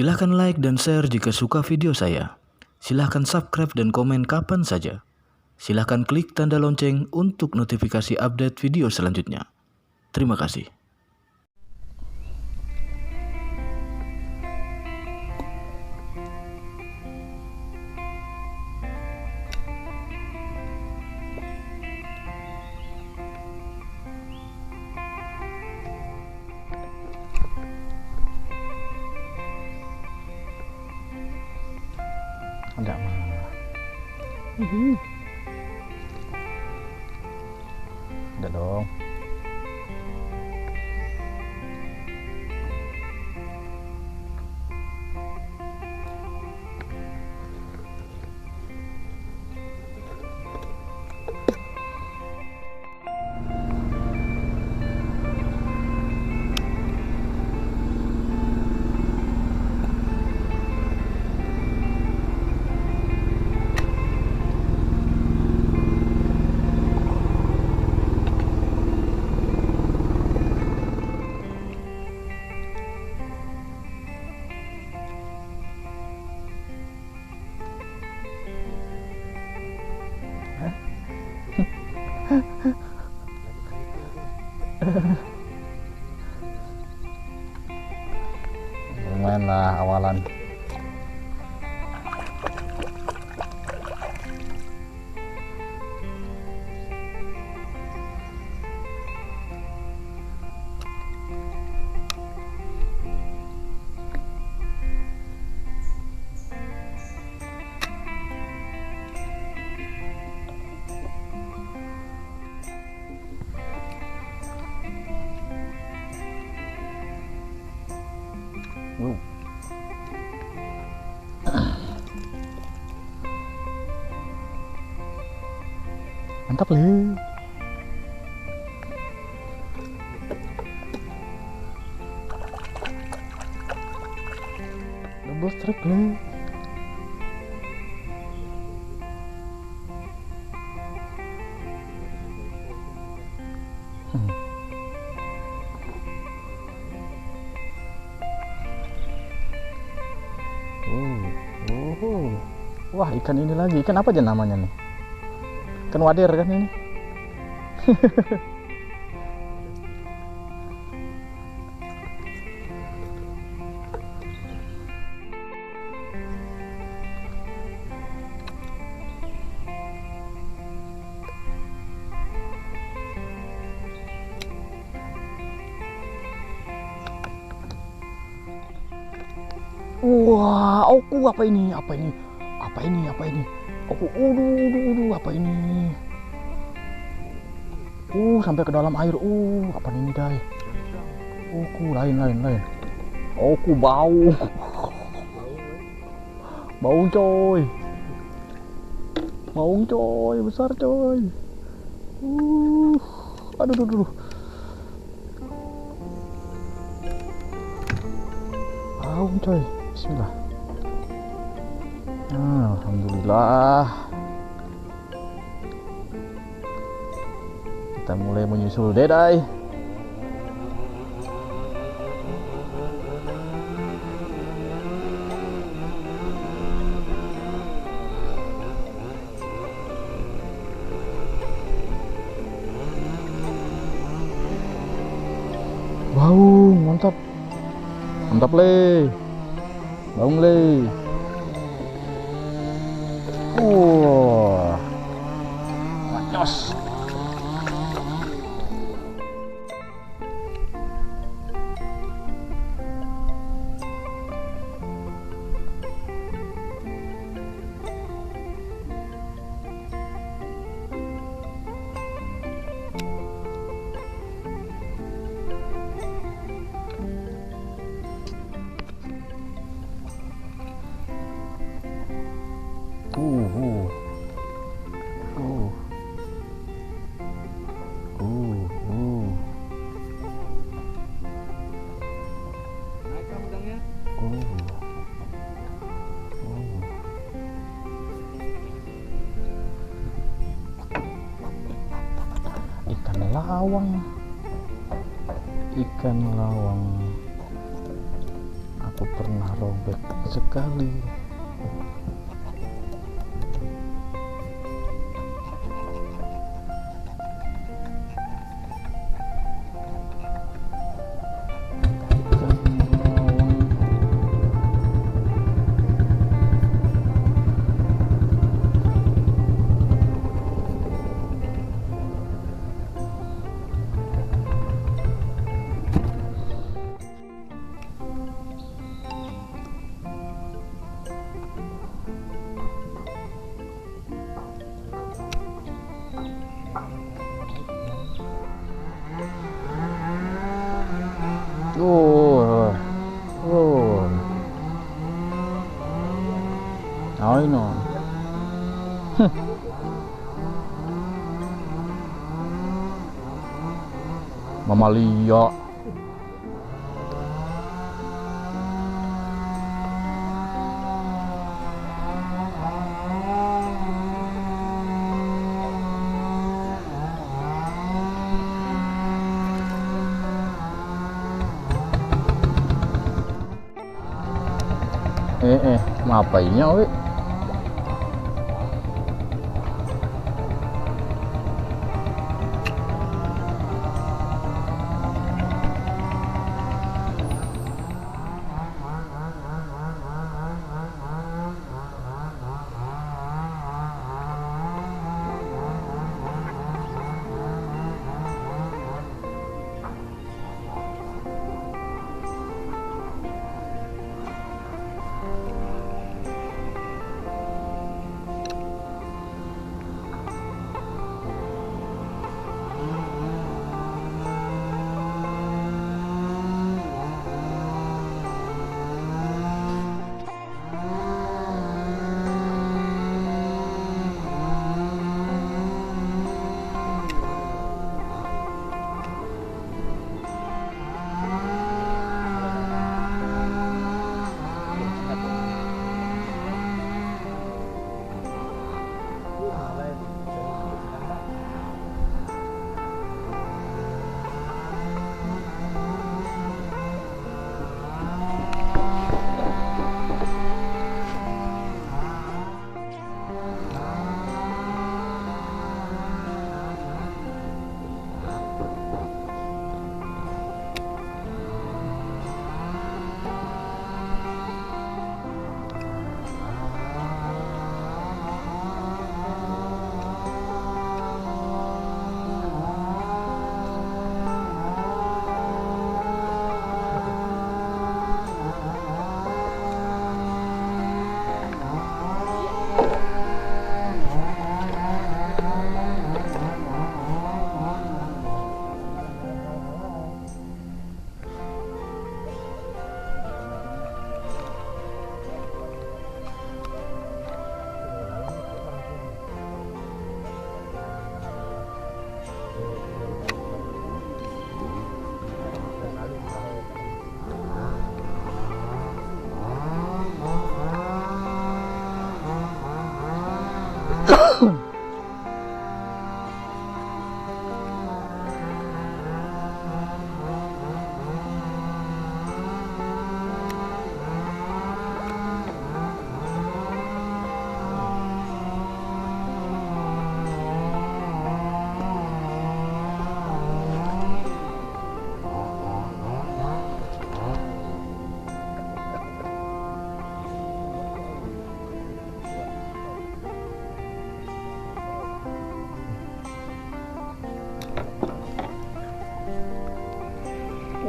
Silahkan like dan share jika suka video saya. Silahkan subscribe dan komen kapan saja. Silahkan klik tanda lonceng untuk notifikasi update video selanjutnya. Terima kasih. Enggak mah. Udah Lumayan lah awalan. Wow. Mantap le. Double strike le. Wah, ikan ini lagi. Ikan apa aja namanya nih? Ikan wader kan ini? Wah, oku apa ini? Apa ini? Apa ini? Apa ini? Oku, uduh, uduh, uduh, apa ini? Uh, sampai ke dalam air. Uh, apa ini, Dai? Oku, lain, lain, lain. Oku bau. Bau coy. Bau coy, besar coy. Uh, aduh, aduh, aduh. Bau coy. Bismillah. Ah, Alhamdulillah. Kita mulai menyusul dedai. Wow, mantap. Mantap leh Bangun leh lawang. Ikan lawang. Aku pernah robek sekali Mamalia. Eh eh, mapainya we.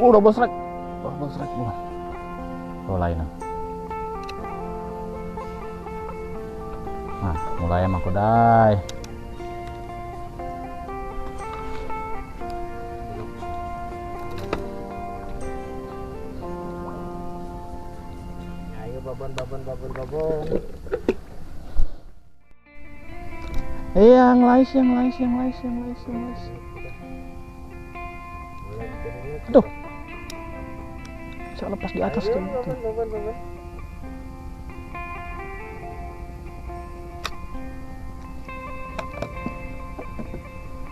Oh, double strike. Double strike bukan. Oh, lain. ah. Nah, mulai emang kodai. Ayo babon babon babon babon. Eh, yang lais, yang lais, yang lais, yang lais, yang lais. Aduh. Saya lepas di atas tuh. tuh.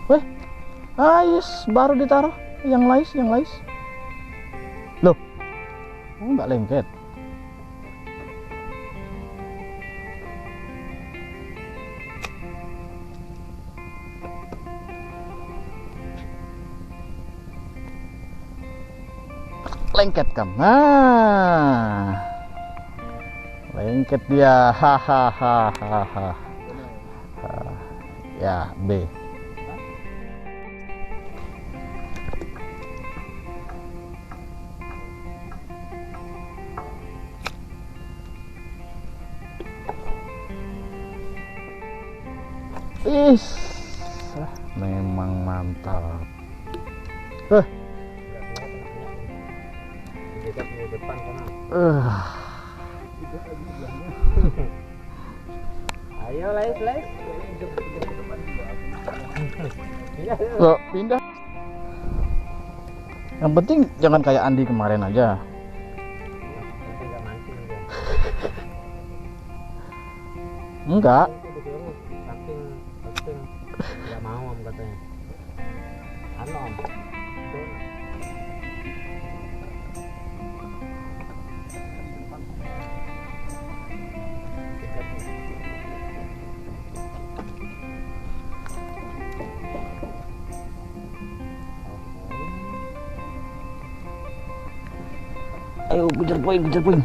Weh, ais baru ditaruh. Yang lais, yang lais. Loh, oh, nggak lengket. Lengket kam nah. Lengket dia. Hahaha ya B. Is, memang mantap. Eh, Kita punya depan eh. Ayo les les. Loh, pindah. Yang penting jangan kayak Andi kemarin aja. Enggak. Itu disuruh saking saking nggak mau om katanya. Anu om. Ayo kejar poin, kejar poin.